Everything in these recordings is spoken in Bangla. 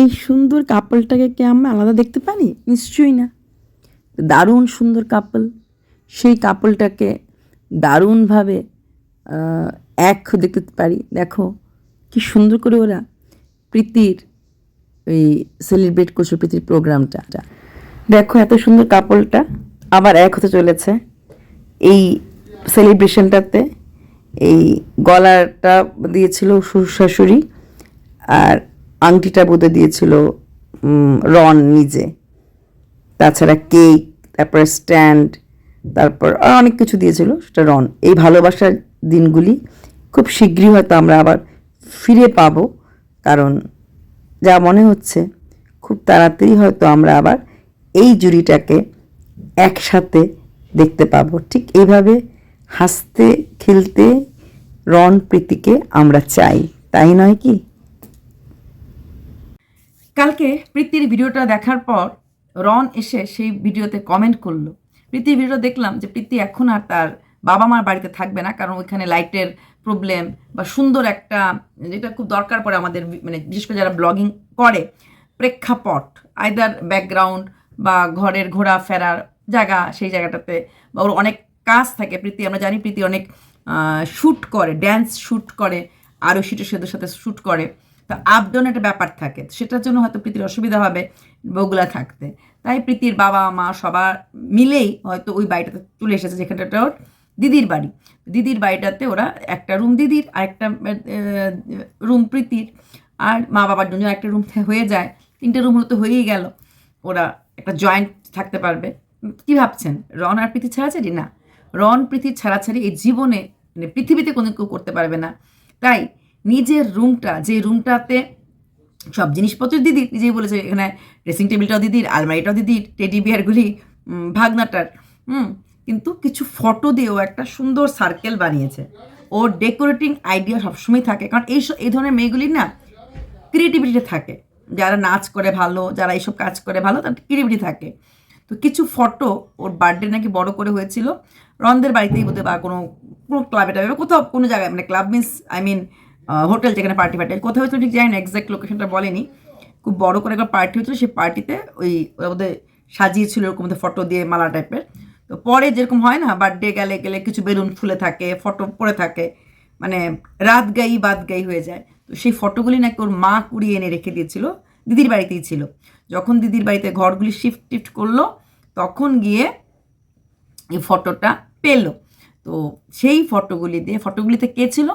এই সুন্দর কাপলটাকে কি আমরা আলাদা দেখতে পারি? নিশ্চয়ই না। দারুণ সুন্দর কাপল। সেই কাপলটাকে দারুণভাবে এক দেখতে পারি। দেখো, কি সুন্দর করে ওরা প্রীতির ওই সেলিব্রেট করছে প্রীতির প্রোগ্রামটা দেখো, এত সুন্দর কাপলটা আবার এক হতে চলেছে। এই সেলিব্রেশনটাতে এই গলাটা দিয়েছিল শ্বশুর শাশুড়ি আর আংটিটা বোধে দিয়েছিল রন নিজে। তাছাড়া কেক, তারপরে স্ট্যান্ড, তারপর আর অনেক কিছু দিয়েছিল, সেটা রন। এই ভালোবাসার দিনগুলি খুব শীঘ্রই হয়তো আমরা আবার ফিরে পাবো, কারণ যা মনে হচ্ছে, খুব তাড়াতাড়ি হয়তো আমরা আবার এই জুড়িটাকে একসাথে দেখতে পাবো। ঠিক এইভাবে হাসতে, খেলতে রন, প্রীতিকে আমরা চাই, তাই নয় কি? কালকে প্রীতির ভিডিওটা দেখার পর রন এসে সেই ভিডিওতে কমেন্ট করল। প্রীতির ভিডিও দেখলাম যে প্রীতি এখন আর তার বাবা মার বাড়িতে থাকবে না, কারণ ওইখানে লাইটের প্রবলেম বা সুন্দর একটা, যেটা খুব দরকার পড়ে আমাদের মানে বিশেষ করে যারা ব্লগিং করে, প্রেক্ষাপট আইদার ব্যাকগ্রাউন্ড বা ঘরের ঘোরা ফেরার জায়গা, সেই জায়গাটাতে বা ওর অনেক কাজ থাকে। প্রীতি, আমরা জানি প্রীতি অনেক শ্যুট করে ড্যান্স শ্যুট করে, আরও সেটা সেদের সাথে শ্যুট করে। তো ডাউন একটা ব্যাপার থাকে। সেটার জন্য হয়তো প্রীতির অসুবিধা হবে বগুলা থাকতে। তাই প্রীতির বাবা মা সবার মিলেই হয়তো ওই বাড়িটাতে চলে এসেছে, যেখানটা ওর দিদির বাড়ি। দিদির বাড়িটাতে ওরা একটা রুম দিদির আর একটা রুম প্রীতির। আর মা বাবার জন্য একটা রুম হয়ে যায়। তিনটে রুম হলে তো হয়েই গেল। ওরা একটা জয়েন্ট থাকতে পারবে। কি ভাবছেন? রন আর প্রীতি ছাড়াছাড়ি? না। রন প্রীতির ছাড়াছাড়ি এই জীবনে মানে পৃথিবীতে কোনো কেউ করতে পারবে না। তাই নিজের রুমটা, যে রুমটাতে সব জিনিসপত্র দিদির নিজেই বলেছে, এখানে ড্রেসিং টেবিলটাও দিদির আলমারিটাও দিদির টেডি বিয়ারগুলি ভাগনাটার, হুম, কিন্তু কিছু ফটো দিয়েও একটা সুন্দর সার্কেল বানিয়েছে। ওর ডেকোরেটিং আইডিয়া সবসময় থাকে, কারণ এই এই ধরনের মেয়েগুলি না ক্রিয়েটিভিটি থাকে। যারা নাচ করে ভালো, যারা এইসব কাজ করে ভালো তার ক্রিয়েটিভিটি থাকে। তো কিছু ফটো ওর বার্থডে নাকি বড় করে হয়েছিল, রনদের বাড়িতেই বোধহয় বা কোনো কোনো ক্লাবে টাবে কোথাও, কোনো জায়গায় মানে club means I mean hotel যেখানে পার্টি ফার্টি কোথাও হয়েছিল ঠিক জানি না এক্সাক্ট লোকেশনটা বলেনি। খুব বড় করে একটা পার্টি হয়েছিল, সেই পার্টিতে ওই বোধহয় সাজিয়েছিল ওরকম ফটো দিয়ে মালা টাইপের তো পরে যেরকম হয় না বার্থডে গেলে গেলে কিছু বেলুন ফুলে থাকে ফটো পড়ে থাকে মানে রাত গাই বাদ গাই হয়ে যায়। তো সেই ফটোগুলি নাকি ওর মা কুড়িয়ে এনে রেখে দিয়েছিল, দিদির বাড়িতেই ছিল। যখন দিদির বাড়িতে ঘরগুলি শিফট টিফট করল, তখন গিয়ে এই ফটোটা পেল। তো সেই ফটোগুলি দিয়ে ফটোগুলিতে কে ছিল?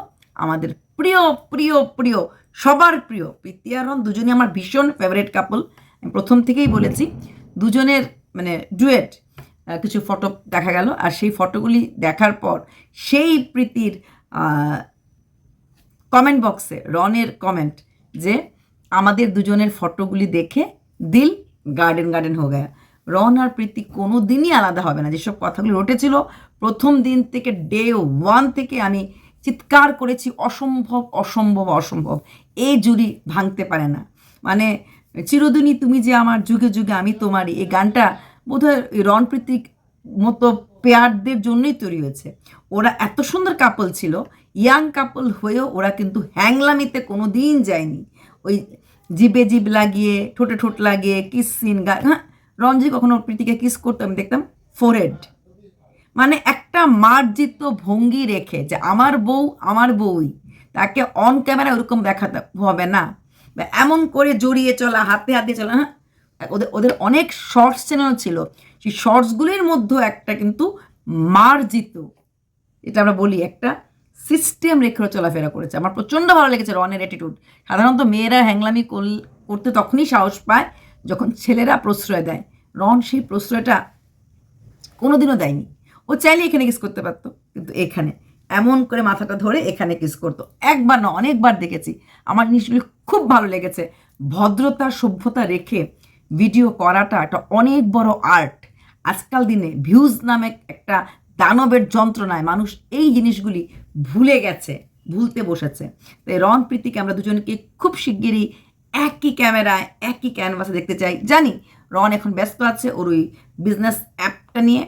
আমাদের প্রিয় প্রিয় প্রিয়, সবার প্রিয় প্রীতি আর রন দুজনই আমার ভীষণ ফেভারিট কাপল আমি প্রথম থেকেই বলেছি, দুজনের মানে ডুয়েট কিছু ফটো দেখা গেল আর সেই ফটোগুলি দেখার পর সেই প্রীতির কমেন্ট বক্সে রনের কমেন্ট যে আমাদের দুজনের ফটোগুলি দেখে দিল গার্ডেন গার্ডেন হয়ে গয়া রন আর প্রীতি কোনো দিনই আলাদা হবে না। যেসব কথাগুলি রটেছিল, প্রথম দিন থেকে ডে ওয়ান থেকে আমি চিৎকার করেছি, অসম্ভব অসম্ভব অসম্ভব। এই জুড়ি ভাঙতে পারে না। মানে চিরদিনই তুমি যে আমার যুগে যুগে আমি তোমারই। এই গানটা বোধহয় ওই রন প্রীতিক মতো পেয়ারদের জন্যই তৈরি হয়েছে। ওরা এত সুন্দর কাপল ছিল ইয়াং কাপল হয়েও ওরা কিন্তু হ্যাংলামিতে কোনো দিন যায়নি। ওই জিবে জিব লাগিয়ে, ঠোঁটে ঠোঁট লাগিয়ে কিস সিন গা হ্যাঁ রঞ্জি কখনো প্রীতিকে কিস করতো? আমি দেখতাম ফোরেড মানে একটা মার্জিত ভঙ্গি রেখে যে আমার বউ আমার বউই, তাকে অন ক্যামেরা ওরকম দেখাতে হবে না। এমন করে জড়িয়ে চলা, হাতে হাতে চলা হ্যাঁ? ওদের ওদের অনেক শর্টস চ্যানেল ছিল। সেই শর্টসগুলির মধ্যেও একটা কিন্তু মার্জিত, এটা আমরা বলি, একটা সিস্টেম রেখে চলাফেরা করেছে। আমার প্রচণ্ড ভালো লেগেছে রনের অ্যাটিটিউড সাধারণত মেয়েরা হ্যাংলামি করতে তখনই সাহস পায় যখন ছেলেরা প্রশ্রয় দেয়। রন সেই প্রশ্রয়টা কোনোদিনও দেয়নি। ও চাইলে এখানে কিস করতে পারতো, কিন্তু এখানে। এমন করে মাথাটা ধরে এখানে কিস করতো। একবার না, অনেকবার দেখেছি। আমার জিনিসগুলি খুব ভালো লেগেছে। ভদ্রতা, সভ্যতা রেখে ভিডিও করাটা একটা অনেক বড় আর্ট আজকাল দিনে ভিউজ নামে একটা দানবের যন্ত্রণায় মানুষ এই জিনিসগুলি ভুলে গেছে, ভুলতে বসেছে। তাই রন প্রীতিকে আমরা দুজনকে খুব শিগগিরই একই ক্যামেরায় একই ক্যানভাসে দেখতে চাই। জানি রন এখন ব্যস্ত আছে, ওর ওই বিজনেস অ্যাপটা নিয়ে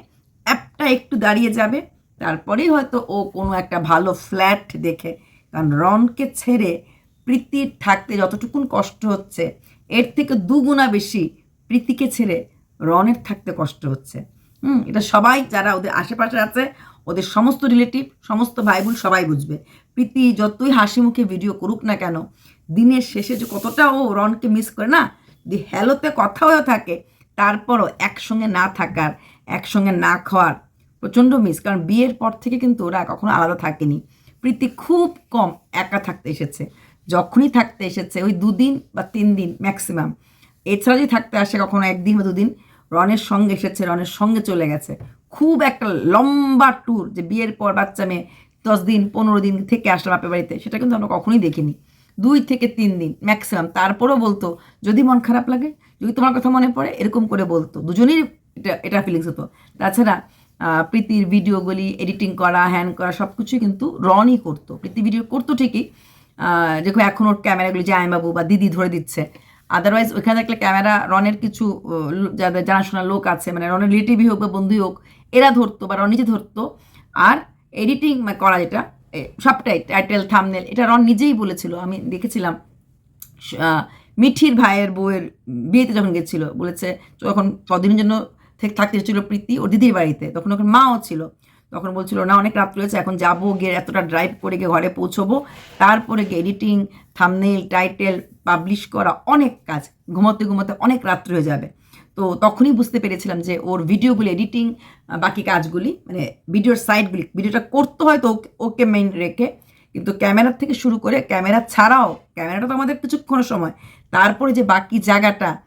অ্যাপটা একটু দাঁড়িয়ে যাবে। তারপরেই হয়তো ও কোনো একটা ভালো ফ্ল্যাট দেখে। কারণ রনকে ছেড়ে প্রীতির থাকতে যতটুকুন কষ্ট হচ্ছে, এর থেকে দুগুণা বেশি প্রীতিকে ছেড়ে রনের থাকতে কষ্ট হচ্ছে। হুম, এটা সবাই যারা ওদের আশেপাশে আছে, ওদের সমস্ত রিলেটিভ, সমস্ত ভাই বোন সবাই বুঝবে। প্রীতি যতই হাসি মুখে ভিডিও করুক না কেন, দিনের শেষে যে কতটা ও রনকে মিস করে না, যদি হ্যালোতে কথাও থাকে, তারপরও একসঙ্গে না থাকার একসঙ্গে না খাওয়ার প্রচণ্ড মিস কারণ বিয়ের পর থেকে কিন্তু ওরা কখনো আলাদা থাকেনি। প্রীতি খুব কম একা থাকতে এসেছে। যখনই থাকতে এসেছে, ওই দুদিন বা তিন দিন ম্যাক্সিমাম এছাড়া যদি থাকতে আসে কখনো একদিন বা দুদিন, রনের সঙ্গে এসেছে, রনের সঙ্গে চলে গেছে। খুব একটা লম্বা ট্যুর যে বিয়ের পর বাচ্চা মেয়ে দশ দিন, পনেরো দিন থেকে আসলো বাপের বাড়িতে, সেটা কিন্তু আমরা কখনোই দেখিনি। দুই থেকে তিন দিন ম্যাক্সিমাম তারপরেও বলতো, যদি মন খারাপ লাগে, যদি তোমার কথা মনে পড়ে, এরকম করে বলতো। দুজনেরই এটা এটা ফিলিংস হতো তাছাড়া প্রীতির ভিডিওগুলি এডিটিং করা হ্যান করা সব কিছুই কিন্তু রনই করতো। প্রীতি ভিডিও করতো ঠিকই। যেরকম এখন ওর ক্যামেরাগুলি জামাইবাবু বা দিদি ধরে দিচ্ছে। আদারওয়াইজ ওইখানে থাকলে ক্যামেরা রনের কিছু যাদের জানাশোনা লোক আছে মানে রনের রিলেটিভই হোক বা বন্ধুই হোক, এরা ধরতো বা রন নিজে ধরতো। আর এডিটিং করা যেটা সবটাই টাইটেল থামনেল এটা রন নিজেই বলেছিল। আমি দেখেছিলাম মিঠির ভাইয়ের বউয়ের বিয়েতে যখন গেছিল, বলেছে যখন কদিনের জন্য থাকতে এসেছিল প্রীতি ওর দিদির বাড়িতে। তখন ওখানে মাও ছিল। তখন বলছিল, না, অনেক রাত্রি হয়েছে, এখন যাব গিয়ে এতটা ড্রাইভ করে গিয়ে ঘরে পৌঁছবো। তারপরে গিয়ে এডিটিং থামনেল টাইটেল পাবলিশ করা অনেক কাজ। ঘুমোতে ঘুমোতে অনেক রাত্রি হয়ে যাবে। তো তখনই বুঝতে পেরেছিলাম যে ওর ভিডিওগুলি এডিটিং বাকি কাজগুলি মানে ভিডিওর সাইডগুলি ভিডিওটা করতে হয়তো ওকে- ওকে মেইন রেখে। কিন্তু ক্যামেরার থেকে শুরু করে ক্যামেরা ছাড়াও, ক্যামেরাটা তো আমাদের কিছুক্ষণ সময়। তারপরে যে বাকি জায়গাটা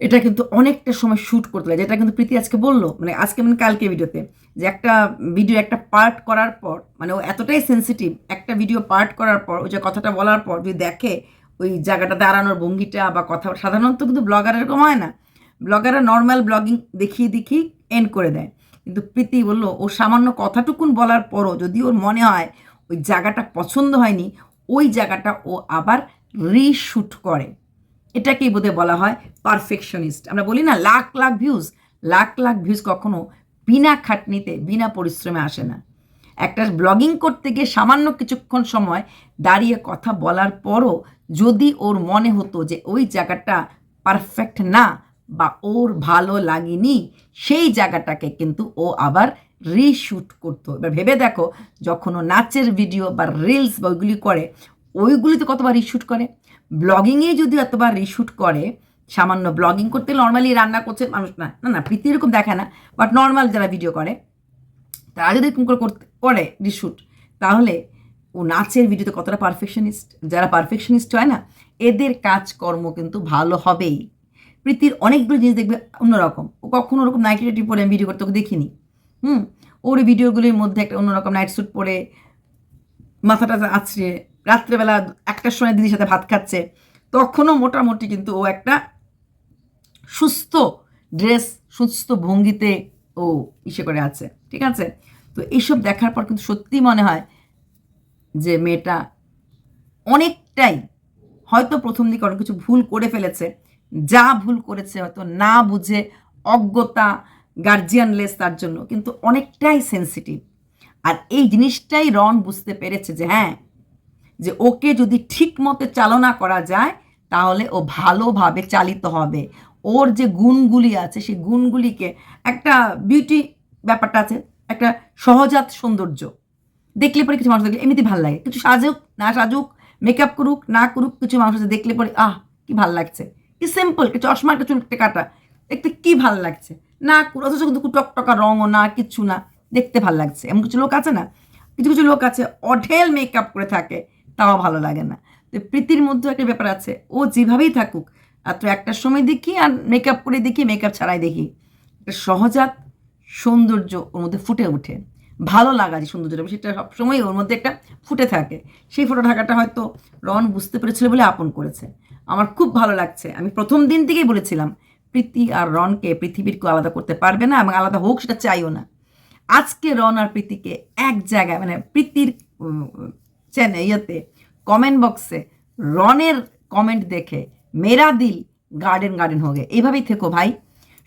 এটা কিন্তু অনেকটা সময় শ্যুট করতে লাগে, যেটা কিন্তু প্রীতি আজকে বলল মানে আজকে মানে কালকে ভিডিওতে যে একটা ভিডিও একটা পার্ট করার পর মানে ও এতটাই সেন্সিটিভ একটা ভিডিও পার্ট করার পর ওই যে কথাটা বলার পর যদি দেখে, ওই জায়গাটা দাঁড়ানোর ভঙ্গিটা বা কথা, সাধারণত কিন্তু ব্লগার এরকম হয় না। ব্লগাররা নর্মাল ব্লগিং দেখিয়ে দেখিয়ে এন্ড করে দেয়। কিন্তু প্রীতি বলল, ও সামান্য কথাটুকুন বলার পরও যদি ওর মনে হয় ওই জায়গাটা পছন্দ হয়নি, ওই জায়গাটা ও আবার রিশুট করে। এটাকেই বোধহয় বলা হয় পারফেকশনিস্ট আমরা বলি না, লাখ লাখ ভিউজ লাখ লাখ ভিউজ কখনো বিনা খাটনিতে, বিনা পরিশ্রমে আসে না। একটা ব্লগিং করতে গিয়ে সামান্য কিছুক্ষণ সময় দাঁড়িয়ে কথা বলার পরও যদি ওর মনে হতো যে ওই জায়গাটা পারফেক্ট না বা ওর ভালো লাগেনি, সেই জায়গাটাকে কিন্তু ও আবার রিশুট করতো। এবার ভেবে দেখো, যখন ও নাচের ভিডিও বা রিলস বা ওইগুলি করে, ওইগুলিতে কতবার রিশুট করে? ব্লগিংয়ে যদি এতবার রিশুট করে, সামান্য ব্লগিং করতে নর্মালি রান্না করছে মানুষ না না না, প্রীতি এরকম দেখে না বাট নর্মাল যারা ভিডিও করে, তারা যদি এরকম করে করতে, করে রিশুট, তাহলে ও নাচের ভিডিওতে কতটা পারফেকশনিস্ট যারা পারফেকশনিস্ট হয় না, এদের কাজকর্ম কিন্তু ভালো হবেই। প্রীতির অনেকগুলো জিনিস দেখবে অন্যরকম। ও কখনো ওরকম নাইটি টাইটি পরে আমি ভিডিও করতে ওকে দেখিনি। হুম, ওর ভিডিওগুলির মধ্যে একটা অন্যরকম নাইট স্যুট পরে মাথাটা আছড়ে রাত্রেবেলা একটার সময় দিদির সাথে ভাত খাচ্ছে, তখনও মোটামুটি কিন্তু ও একটা সুস্থ ড্রেস সুস্থ ভঙ্গিতে ও ইসে করে আছে, ঠিক আছে? তো এইসব দেখার পর কিন্তু সত্যি মনে হয় যে মেয়েটা অনেকটাই হয়তো প্রথম দিকে অনেক কিছু ভুল করে ফেলেছে, যা ভুল করেছে হয়তো না বুঝে অজ্ঞতা গার্জিয়ানলেস তার জন্য, কিন্তু অনেকটাই সেন্সিটিভ আর এই জিনিসটাই রন বুঝতে পেরেছে যে হ্যাঁ যে ওকে যদি ঠিক মতো চালনা করা যায়, তাহলে ও ভালোভাবে চালিত হবে। ওর যে গুণগুলি আছে, সেই গুণগুলিকে একটা বিউটি ব্যাপারটা আছে, একটা সহজাত সৌন্দর্য। দেখলে পরে কিছু মানুষ দেখলে এমনিতে ভালো লাগে। কিছু সাজুক, না সাজুক মেকআপ করুক, না করুক, কিছু মানুষ আছে দেখলে পরে, আহ, কি ভালো লাগছে। কি সিম্পল কি চশমা একটা চুল কাটা, দেখতে কি ভালো লাগছে। না অথচ কিন্তু টকটকা রঙও না কিচ্ছু না, দেখতে ভালো লাগছে। এমন কিছু লোক আছে না? কিছু কিছু লোক আছে, অঢেল মেকআপ করে থাকে। তাও ভালো লাগে না। তো প্রীতির মধ্যে একটা ব্যাপার আছে, ও যেভাবেই থাকুক তো একটা সময় দেখি আর মেকআপ করে দেখি মেকআপ ছাড়াই দেখি। একটা সহজাত সৌন্দর্য ওর মধ্যে ফুটে ওঠে। ভালো লাগা যে সৌন্দর্যটা, সেটা সবসময় ওর মধ্যে একটা ফুটে থাকে। সেই ফুটে থাকাটা হয়তো রন বুঝতে পেরেছিল বলে আপন করেছে। আমার খুব ভালো লাগছে। আমি প্রথম দিন থেকেই বলেছিলাম, প্রীতি আর রনকে পৃথিবীর কেউ আলাদা করতে পারবে না এবং আলাদা হোক সেটা চাইও না। আজকে রন আর প্রীতিকে এক জায়গায় মানে প্রীতির চ্যানেল ইয়েতে কমেন্ট বক্সে রনের কমেন্ট দেখে মেরা দিল গার্ডেন গার্ডেন হোগে এইভাবেই থেকো ভাই।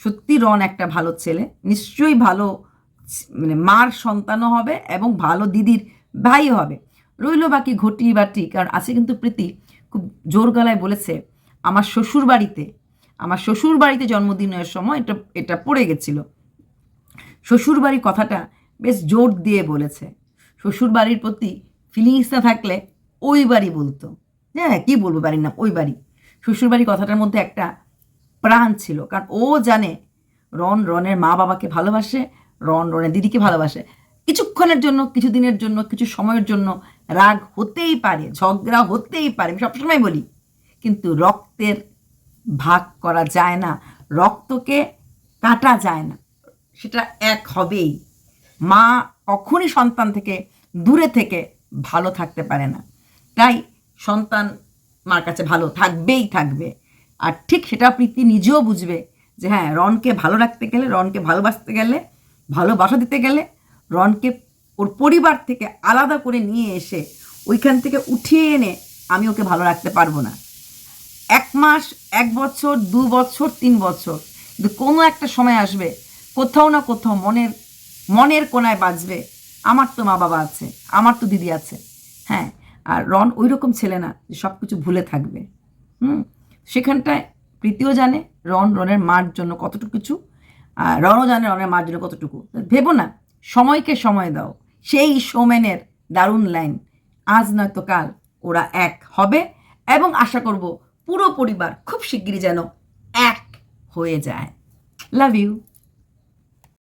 সত্যি রন একটা ভালো ছেলে। নিশ্চয়ই ভালো মানে মার সন্তানও হবে এবং ভালো দিদির ভাইও হবে। রইল বাকি ঘটি বাটি, কারণ আছে কিন্তু প্রীতি খুব জোর গলায় বলেছে, আমার শ্বশুর বাড়িতে, আমার শ্বশুর বাড়িতে জন্মদিনের সময় এটা এটা পড়ে গেছিল। শ্বশুর বাড়ির কথাটা বেশ জোর দিয়ে বলেছে। শ্বশুর বাড়ির প্রতি ফিলিংস না থাকলে ওই বাড়ি বলতো। হ্যাঁ কি বলব বাড়ির নাম? ওই বাড়ি। শ্বশুর বাড়ির কথাটার মধ্যে একটা প্রাণ ছিল, কারণ ও জানে রন রনের মা বাবাকে ভালোবাসে, রন রনের দিদিকে ভালোবাসে। কিছুক্ষণের জন্য কিছু দিনের জন্য, কিছু সময়ের জন্য রাগ হতেই পারে, ঝগড়া হতেই পারে, আমি সবসময় বলি। কিন্তু রক্তের ভাগ করা যায় না, রক্তকে কাটা যায় না, সেটা এক হবেই। মা কখনই সন্তান থেকে দূরে থেকে ভালো থাকতে পারে না। তাই সন্তান মার কাছে ভালো থাকবেই থাকবে। আর ঠিক সেটা প্রীতি নিজেও বুঝবে যে হ্যাঁ রনকে ভালো রাখতে গেলে, রনকে ভালোবাসতে গেলে, ভালোবাসা দিতে গেলে রনকে ওর পরিবার থেকে আলাদা করে নিয়ে এসে ওইখান থেকে উঠিয়ে এনে আমি ওকে ভালো রাখতে পারব না। এক মাস, এক বছর, দু বছর, তিন বছর। কিন্তু কোনো একটা সময় আসবে, কোথাও না কোথাও মনের মনের কোনায় বাজবে। আমার তো মা বাবা আছে, আমার তো দিদি আছে। হ্যাঁ আর রন ওই রকম ছেলে না যে সব কিছু ভুলে থাকবে। হুম, সেখানটায় প্রীতিও জানে রন রনের মার জন্য কতটুকু কিছু, আর রনও জানে রনের মার জন্য কতটুকু। ভেবো না, সময়কে সময় দাও। সেই সোমেনের দারুণ লাইন, আজ নয়তো কাল ওরা এক হবে এবং আশা করব পুরো পরিবার খুব শিগগিরই যেন এক হয়ে যায়। Love you.